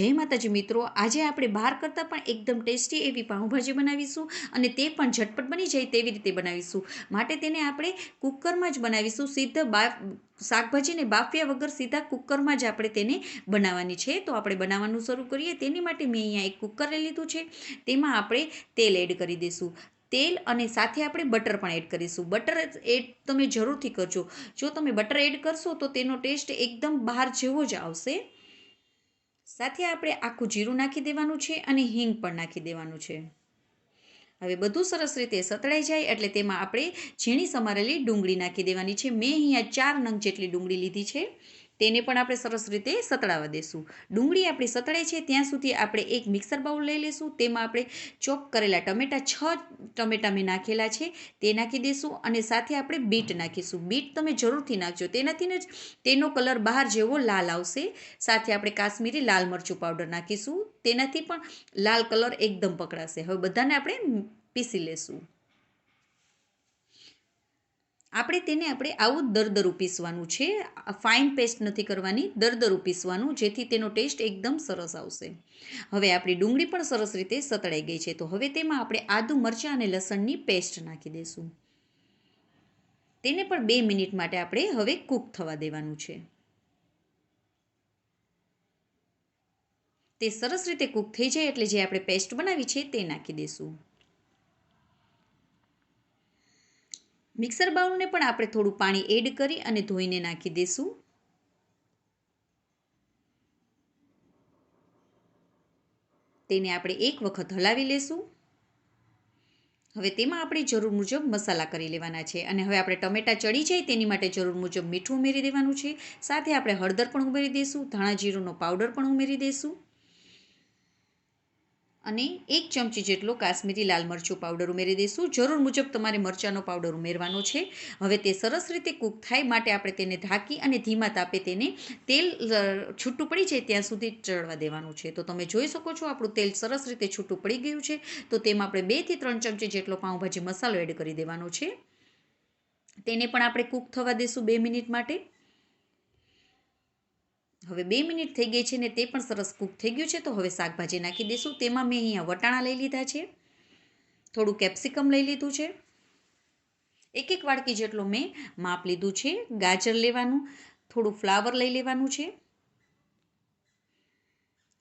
જય માતાજી મિત્રો. આજે આપણે બહાર કરતાં પણ એકદમ ટેસ્ટી એવી પાઉંભાજી બનાવીશું અને તે પણ ઝટપટ બની જાય તેવી રીતે બનાવીશું. માટે તેને આપણે કુકરમાં જ બનાવીશું. સીધા બા શાકભાજીને બાફ્યા વગર સીધા કુકરમાં જ આપણે તેને બનાવવાની છે. તો આપણે બનાવવાનું શરૂ કરીએ. તેની માટે મેં અહીંયા એક કુકર લઈ લીધું છે. તેમાં આપણે તેલ એડ કરી દઈશું. તેલ અને સાથે આપણે બટર પણ એડ કરીશું. બટર એડ તમે જરૂરથી કરજો. જો તમે બટર એડ કરશો તો તેનો ટેસ્ટ એકદમ બહાર જેવો જ આવશે. સાથે આપણે આખું જીરું નાખી દેવાનું છે અને હિંગ પણ નાખી દેવાનું છે. હવે બધું સરસ રીતે સતળાઈ જાય એટલે તેમાં આપણે ઝીણી સમારેલી ડુંગળી નાખી દેવાની છે. મેં અહીંયા ચાર નંગ જેટલી ડુંગળી લીધી છે. તેને પણ આપણે સરસ રીતે સતળાવા દેશું. ડુંગળી આપણી સતળે છે, ત્યાં સુધી આપણે એક મિક્સર બાઉલ લઈ લઈશું તેમાં આપણે ચોપ કરેલા ટમેટાં, છ ટમેટાં મેં નાખેલા છે, તે નાખી દઈશું અને સાથે આપણે બીટ નાખીશું. બીટ તમે જરૂરથી નાખજો. તેનાથી જ તેનો કલર બહાર જેવો લાલ આવશે. સાથે આપણે કાશ્મીરી લાલ મરચું પાવડર નાખીશું. તેનાથી પણ લાલ કલર એકદમ પકડાશે. હવે બધાને આપણે પીસી લેશું. આપણે તેને આપણે આવું દરદરું પીસવાનું છે. ફાઇન પેસ્ટ નથી કરવાની દરદરું પીસવાનું જેથી તેનો ટેસ્ટ એકદમ સરસ આવશે. હવે આપણી ડુંગળી પણ સરસ રીતે સતળાઈ ગઈ છે. તો હવે તેમાં આપણે આદુ, મરચાં અને લસણની પેસ્ટ નાખી દઈશું. તેને પણ બે મિનિટ માટે આપણે હવે કૂક થવા દેવાનું છે. તે સરસ રીતે કૂક થઈ જાય એટલે જે આપણે પેસ્ટ બનાવી છે તે નાખી દઈશું. મિક્સર બાઉલને પણ આપણે થોડું પાણી એડ કરી અને ધોઈને નાખી દઈશું તેને આપણે એક વખત હલાવી લેશું. હવે તેમાં આપણે જરૂર મુજબ મસાલા કરી લેવાના છે અને હવે આપણે ટમેટાં ચડી જાય તેની માટે જરૂર મુજબ મીઠું ઉમેરી દેવાનું છે. સાથે આપણે હળદર પણ ઉમેરી દઈશું ધાણા જીરુંનો પાવડર પણ ઉમેરી દઈશું અને એક ચમચી જેટલો કાશ્મીરી લાલ મરચું પાવડર ઉમેરી દઈશું. જરૂર મુજબ તમારે મરચાંનો પાવડર ઉમેરવાનો છે. હવે તે સરસ રીતે કૂક થાય માટે આપણે તેને ઢાંકી અને ધીમા તાપે તેને તેલ છૂટું પડી જાય ત્યાં સુધી ચડવા દેવાનું છે. તો તમે જોઈ શકો છો આપણું તેલ સરસ રીતે છૂટું પડી ગયું છે. તો તેમાં આપણે બેથી ત્રણ ચમચી જેટલો પાઉંભાજી મસાલો એડ કરી દેવાનો છે. તેને પણ આપણે કૂક થવા દઈશું બે મિનિટ માટે. હવે બે મિનિટ થઈ ગઈ છે ને તે પણ સરસ કૂક થઈ ગયું છે, તો હવે શાકભાજી નાખી દઈશું. તેમાં મેં અહીંયા વટાણા લઈ લીધા છે. થોડું કેપ્સિકમ લઈ લીધું છે. એક એક વાડકી જેટલો મેં માપ લીધું છે. ગાજર લેવાનું, થોડું ફ્લાવર લઈ લેવાનું છે.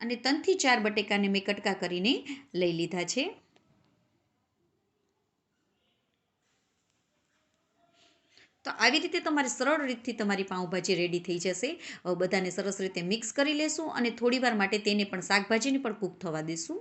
અને ત્રણથી ચાર બટેકાને મેં કટકા કરીને લઈ લીધા છે. તો આવી રીતે તમારે સરળ રીતથી તમારી પાઉંભાજી રેડી થઈ જશે. બધાને સરસ રીતે મિક્સ કરી લેશું અને થોડીવાર માટે તેને પણ શાકભાજીને પણ કૂક થવા દઈશું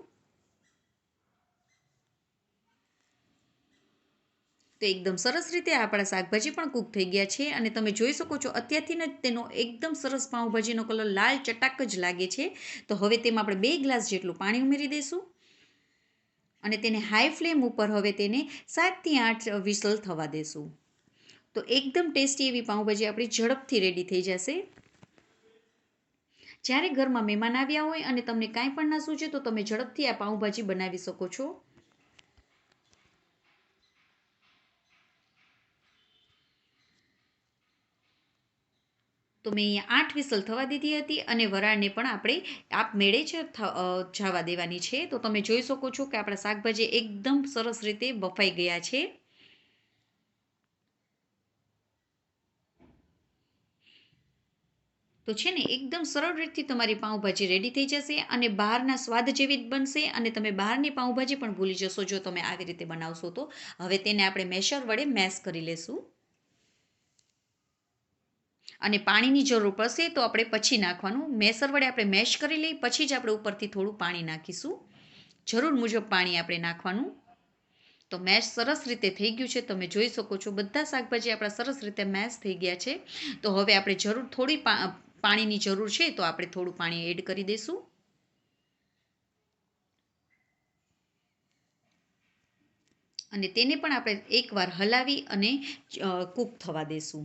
તો એકદમ સરસ રીતે આપણા શાકભાજી પણ કૂક થઈ ગયા છે અને તમે જોઈ શકો છો અત્યારથી જ તેનો એકદમ સરસ પાઉંભાજીનો કલર લાલ ચટાક જ લાગે છે. તો હવે તેમાં આપણે બે ગ્લાસ જેટલું પાણી ઉમેરી દઈશું અને તેને હાઈ ફ્લેમ ઉપર હવે તેને સાતથી આઠ વિસલ થવા દેશું. તો એકદમ ટેસ્ટી એવી પાઉંભાજી આપણી ઝડપથી રેડી થઈ જશે. જ્યારે ઘરમાં મહેમાન આવ્યા હોય અને તમને કાંઈ પણ ના સૂચે તો તમે ઝડપથી આ પાઉંભાજી બનાવી શકો છો. તો મેં અહીંયા આઠ વિસલ થવા દીધી હતી અને વરાળને પણ આપણે આપમેળે જ જવા દેવાની છે. તો તમે જોઈ શકો છો કે આપણા શાકભાજી એકદમ સરસ રીતે બફાઈ ગયા છે. તો છે ને, એકદમ સરળ રીતથી તમારી પાઉંભાજી રેડી થઈ જશે અને બહારના સ્વાદ જેવી જ બનશે અને તમે બહારની પાઉંભાજી પણ ભૂલી જશો જો તમે આવી રીતે બનાવશો તો. હવે તેને આપણે મેશર વડે મેશ કરી લેશું. અને પાણીની જરૂર પડશે તો આપણે પછી નાખવાનું. મેસર વડે આપણે મેશ કરી લઈ, પછી જ આપણે ઉપરથી થોડું પાણી નાખીશું. જરૂર મુજબ પાણી આપણે નાખવાનું. તો મેશ સરસ રીતે થઈ ગયું છે. તમે જોઈ શકો છો, બધા શાકભાજી આપણા સરસ રીતે મેશ થઈ ગયા છે. તો હવે આપણે જરૂર થોડી પાણીની જરૂર છે, તો આપણે થોડું પાણી એડ કરી દઈશું અને તેને પણ આપણે એકવાર હલાવી અને કૂક થવા દઈશું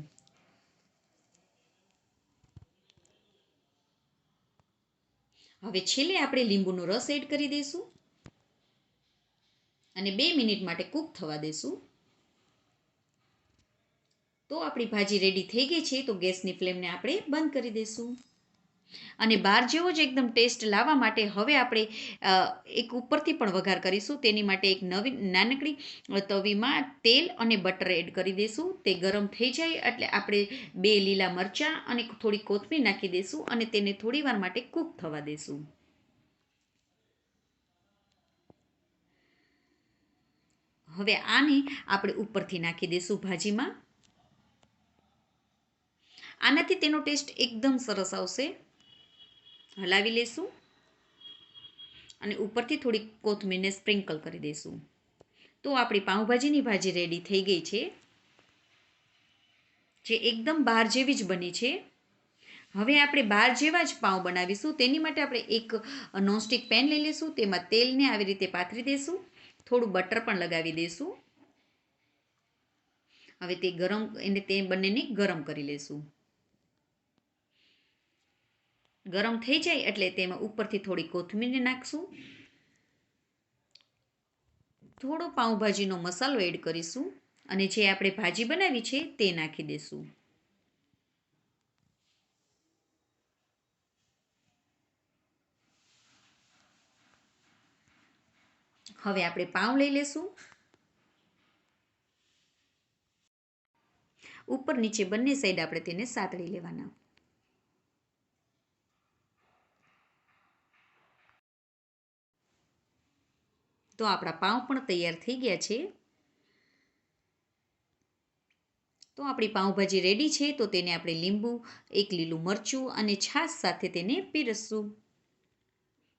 હવે છેલ્લે આપણે લીંબુનો રસ એડ કરી દઈશું અને બે મિનિટ માટે કૂક થવા દઈશું તો આપણી ભાજી રેડી થઈ ગઈ છે, તો ગેસની ફ્લેમને આપણે બંધ કરી દઈશું અને બહાર જેવો જ એકદમ ટેસ્ટ લાવવા માટે હવે આપણે એક ઉપરથી પણ વઘાર કરીશું. તેની માટે એક નવી, નાનકડી તવીમાં તેલ અને બટર એડ કરી દઈશું તે ગરમ થઈ જાય એટલે આપણે બે લીલા મરચાં અને થોડી કોથમીર નાખી દઈશું અને તેને થોડી વાર માટે કૂક થવા દઈશું હવે આને આપણે ઉપરથી નાખી દઈશું ભાજીમાં. આનાથી તેનો ટેસ્ટ એકદમ સરસ આવશે. હલાવી લેશું. અને ઉપરથી થોડીક કોથમીરને સ્પ્રિંકલ કરી દઈશું તો આપણી પાઉંભાજીની ભાજી રેડી થઈ ગઈ છે. જે એકદમ બહાર જેવી જ બની છે. હવે આપણે બહાર જેવા જ પાઉં બનાવીશું. તેની માટે આપણે એક નોનસ્ટિક પેન લઈ લઈશું તેમાં તેલને આવી રીતે પાથરી દઈશું થોડું બટર પણ લગાવી દઈશું હવે તે ગરમ, એને તે બંનેને ગરમ કરી લઈશું ગરમ થઈ જાય એટલે તેમાં ઉપરથી થોડી કોથમીર નાખશું. થોડો પાઉંભાજીનો મસાલો એડ કરીશું અને જે આપણે ભાજી બનાવી છે તે નાખી દઈશું હવે આપણે પાઉં લઈ લેશું. ઉપર નીચે બંને સાઈડ આપણે તેને સાતળી લેવાના. તો આપણા પાઉં પણ તૈયાર થઈ ગયા છે. તો આપણી પાઉંભાજી રેડી છે, તો તેને આપણે લીંબુ, એક લીલું મરચું અને છાશ સાથે તેને પીરસશું.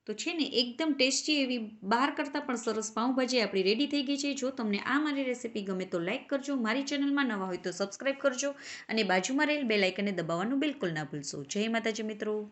તો છે ને, એકદમ ટેસ્ટી એવી બહાર કરતાં પણ સરસ પાઉંભાજી આપણી રેડી થઈ ગઈ છે. જો તમને આ મારી રેસીપી ગમે તો લાઇક કરજો, મારી ચેનલમાં નવા હોય તો સબસ્ક્રાઈબ કરજો અને બાજુમાં રહેલ બે લાઇકને દબાવવાનું બિલકુલ ના ભૂલશો. જય માતાજી મિત્રો.